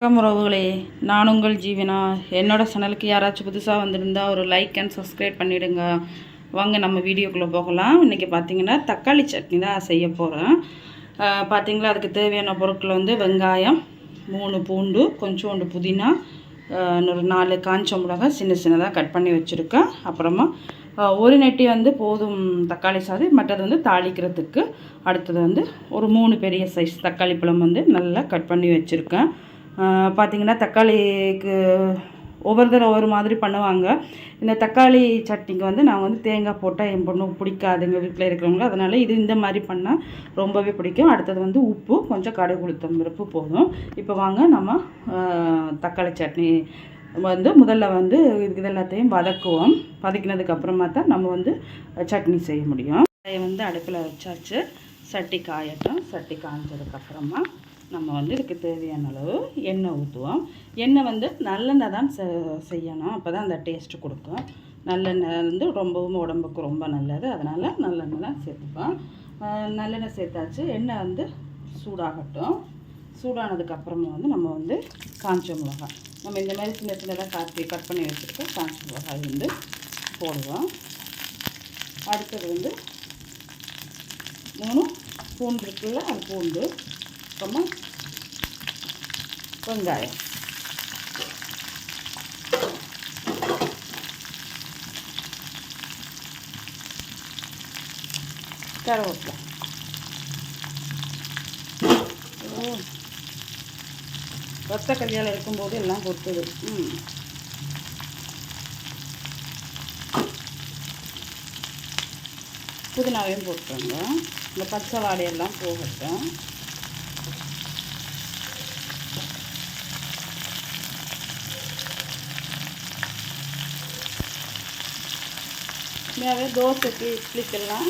வணக்கம் உறவுகளே. நான் உங்கள் ஜீவனா. என்னோடய சேனலுக்கு யாராச்சும் புதுசாக வந்திருந்தால் ஒரு லைக் அண்ட் சப்ஸ்கிரைப் பண்ணிவிடுங்க வாங்க நம்ம வீடியோக்குள்ளே போகலாம். இன்றைக்கி பார்த்தீங்கன்னா தக்காளி சட்னி தான் செய்ய போகிறேன் பார்த்தீங்களா அதுக்கு தேவையான பொருட்கள் வந்து வெங்காயம் மூணு பூண்டு கொஞ்சோண்டு புதினா ஒரு நாலு காஞ்ச மிளகாய் சின்ன சின்னதாக கட் பண்ணி வச்சுருக்கேன். அப்புறமா ஒரு நெட்டி வந்து போதும் தக்காளி சாதம் மற்றது வந்து தாளிக்கிறதுக்கு. அடுத்தது வந்து ஒரு மூணு பெரிய சைஸ் தக்காளி பழம் வந்து நல்லா கட் பண்ணி வச்சுருக்கேன். பார்த்திங்கன்னா தக்காளிக்கு ஒவ்வொரு தடவை ஒவ்வொரு மாதிரி பண்ணுவாங்க. இந்த தக்காளி சட்னிக்கு வந்து நான் வந்து தேங்காய் போட்டால் என் பொண்ணு பிடிக்காது எங்கள் வீட்டில் இருக்கிறவங்க. அதனால் இது இந்த மாதிரி பண்ணால் ரொம்பவே பிடிக்கும். அடுத்தது வந்து உப்பு. கொஞ்சம் கடை உளுத்தம்பருப்பு போதும். இப்போ வாங்க நம்ம தக்காளி சட்னி வந்து முதல்ல வந்து இதுக்கு இது எல்லாத்தையும் வதக்குவோம் வதக்கினதுக்கப்புறமா தான் நம்ம வந்து சட்னி செய்ய முடியும். அதை வந்து அடுப்பில் வச்சாச்சு. சட்டி காயட்டும். சட்டி காய்ஞ்சதுக்கப்புறமா நம்ம வந்து இதுக்கு தேவையான அளவு எண்ணெய் ஊற்றுவோம் எண்ணெய் வந்து நல்லெண்ணெய் தான் செ- செய்யணும். அப்போ தான் அந்த டேஸ்ட்டு கொடுக்கும். நல்லெண்ணெய் வந்து ரொம்பவும் உடம்புக்கு ரொம்ப நல்லது. அதனால் நல்லெண்ணெய் தான் சேர்த்துப்போம். நல்லெண்ணெய் சேர்த்தாச்சு. எண்ணெய் வந்து சூடாகட்டும். சூடானதுக்கப்புறமா வந்து நம்ம வந்து காஞ்ச மிளகாய். நம்ம இந்த மாதிரி சின்ன சின்னதாக காட்டி கட் பண்ணி வச்சுருக்கோம் காஞ்ச மிளகாய் வந்து போடுவோம். அடுத்தது வந்து மூணு பூண்டு இருக்குல்ல அது பூண்டு அப்புறமா வெங்காயம் கருவேப்பிலை ரத்த கல்யாணம் இருக்கும்போது எல்லாம் கொத்துது ம் புதினாவையும் போட்டுருங்க இந்த பச்சை வாடையெல்லாம் போகட்டும் உண்மையாகவே தோசைக்கு இட்லிக்கெல்லாம்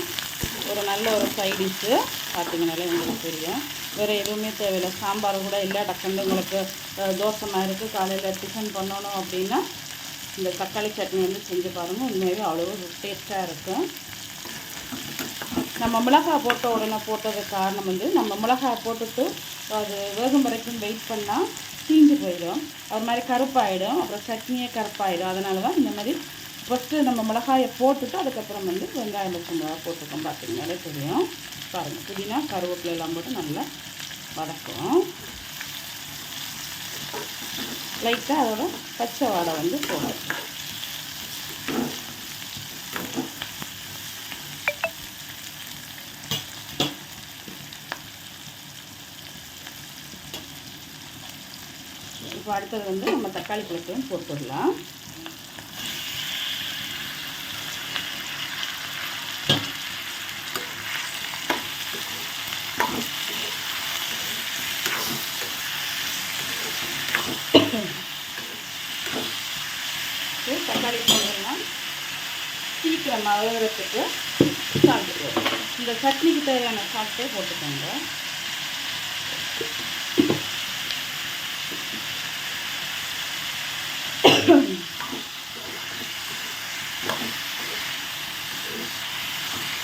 ஒரு நல்ல ஒரு சைட் டிஷ்ஷு பார்த்தீங்கனாலே உங்களுக்கு தெரியும். வேறு எதுவுமே தேவையில்லை. சாம்பார் கூட இல்லை டக்குன்னு உங்களுக்கு தோசை மாதிரி இருக்குது காலையில் டிஃபன் பண்ணணும் அப்படின்னா இந்த தக்காளி சட்னி வந்து செஞ்சு பாருங்கள் உண்மையாகவே அவ்வளோ டேஸ்ட்டாக இருக்கும் நம்ம மிளகாய் போட்ட உடனே போட்டதுக்கு காரணம் வந்து நம்ம மிளகாய் போட்டுட்டு அது வேகும் வரைக்கும் வெயிட் பண்ணால் தீஞ்சு போயிடும். அது மாதிரி கருப்பாயிடும். அப்புறம் சட்னியே கருப்பாயிடும். அதனால தான் இந்த மாதிரி ஃபஸ்ட்டு நம்ம மிளகாயை போட்டுட்டு அதுக்கப்புறம் வந்து வெங்காயம் பச்சை மிளகா போட்டுருக்கோம். பார்த்தீங்கனாலே தெரியும். பாருங்கள் புதினா கருவேப்பிலை எல்லாம் போட்டு நல்லா வதக்கும் லைட்டாக அதோட பச்சை வாடை வந்து போடும் இப்போ அடுத்தது வந்து நம்ம தக்காளி பழத்தையும் போட்டுடலாம். தக்காளி போடலாம் சீக்கிரம் மழகிறதுக்கு சாப்பிட்டு இந்த சட்னிக்கு தேவையான சாப்பிட்டே போட்டுக்கோங்க.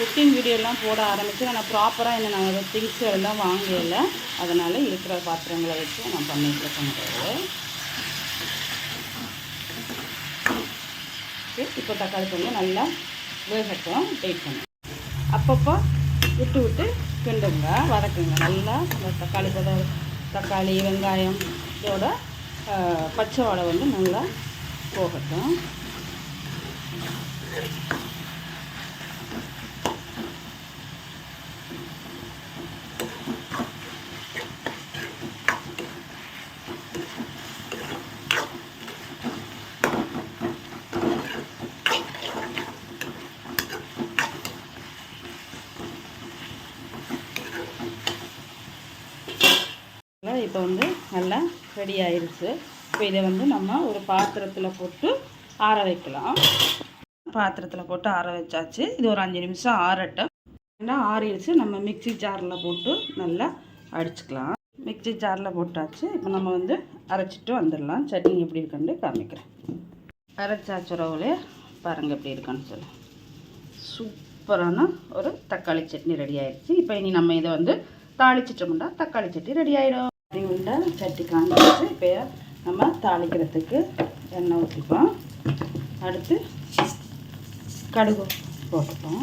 குக்கிங் வீடியோலாம் போட ஆரம்பித்து நான் ப்ராப்பராக என்ன நான் திங்ஸ் எல்லாம் வாங்கல. அதனால் இருக்கிற பாத்திரங்களை வச்சு நான் பண்ணிட்டு இருக்க முடியாது இப்போ தக்காளி கொஞ்சம் நல்லா வேகட்டும் வெயிட் பண்ணும். அப்பப்போ விட்டு விட்டு கிண்டுங்க வதக்குங்க. நல்லா இந்த தக்காளி பதம் தக்காளி வெங்காயம் இதோட பச்சை வாடை வந்து நல்லா போகட்டும். இப்போ வந்து நல்லா ரெடி ஆயிடுச்சு இப்போ இதை வந்து நம்ம ஒரு பாத்திரத்தில் போட்டு ஆற வைக்கலாம். பாத்திரத்தில் போட்டு ஆற வச்சாச்சு. இது ஒரு அஞ்சு நிமிஷம் ஆறட்டும். ஏன்னா ஆறிடுச்சு. நம்ம மிக்ஸி ஜாரில் போட்டு நல்லா அடிச்சுக்கலாம். மிக்ஸி ஜாரில் போட்டாச்சு. இப்போ நம்ம வந்து அரைச்சிட்டு வந்துடலாம். சட்னி எப்படி இருக்குன்னு காமிக்கிறேன். அரைச்சாச்சு ரவுலே. பாருங்கள் எப்படி இருக்கான்னு சொல்லி. சூப்பரான ஒரு தக்காளி சட்னி ரெடி ஆயிடுச்சு இப்போ இனி நம்ம இதை வந்து தாளிச்சிட்டோம்னா தக்காளி சட்னி ரெடி ஆகிடும் கறி உண்டை சட்டி காஞ்சிச்சு இப்போ நம்ம தாளிக்கிறதுக்கு எண்ணெய் ஊற்றிப்போம் அடுத்து கடுகு போட்டுப்போம்.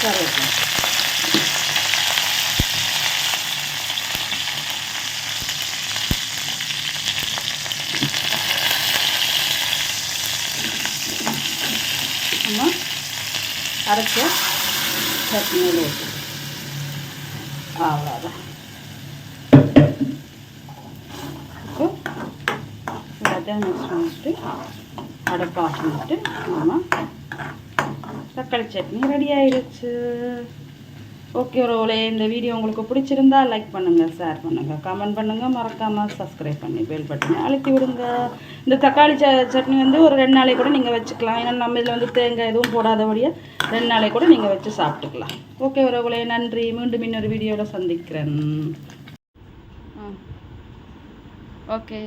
கருவேப்பிலை நம்ம அரைச்ச சட்னியில் ஊற்றி அவ்வளோதான் இப்போ எல்லாத்தையும் மிக்ஸ் பண்ணிட்டு அடுப்பு ஆஃப் பண்ணிட்டு நம்ம தக்காளி சட்னி ரெடி ஆயிடுச்சு ஓகே ரோலே இந்த வீடியோ உங்களுக்கு பிடிச்சிருந்தா லைக் பண்ணுங்கள் ஷேர் பண்ணுங்கள் கமெண்ட் பண்ணுங்கள் மறக்காமல் சப்ஸ்கிரைப் பண்ணி பெல் பட்டனை அழுத்தி விடுங்க. இந்த தக்காளி ச சட்னி வந்து ஒரு ரெண்டு நாளைக்கு கூட நீங்கள் வச்சுக்கலாம். ஏன்னா நம்ம இதில் வந்து தேங்காய் எதுவும் போடாதபடியே ரெண்டு நாளைக்கு கூட நீங்கள் வச்சு சாப்பிட்டுக்கலாம். ஓகே உறவுகளே நன்றி. மீண்டும் இன்னொரு வீடியோவில் சந்திக்கிறேன். ஓகே.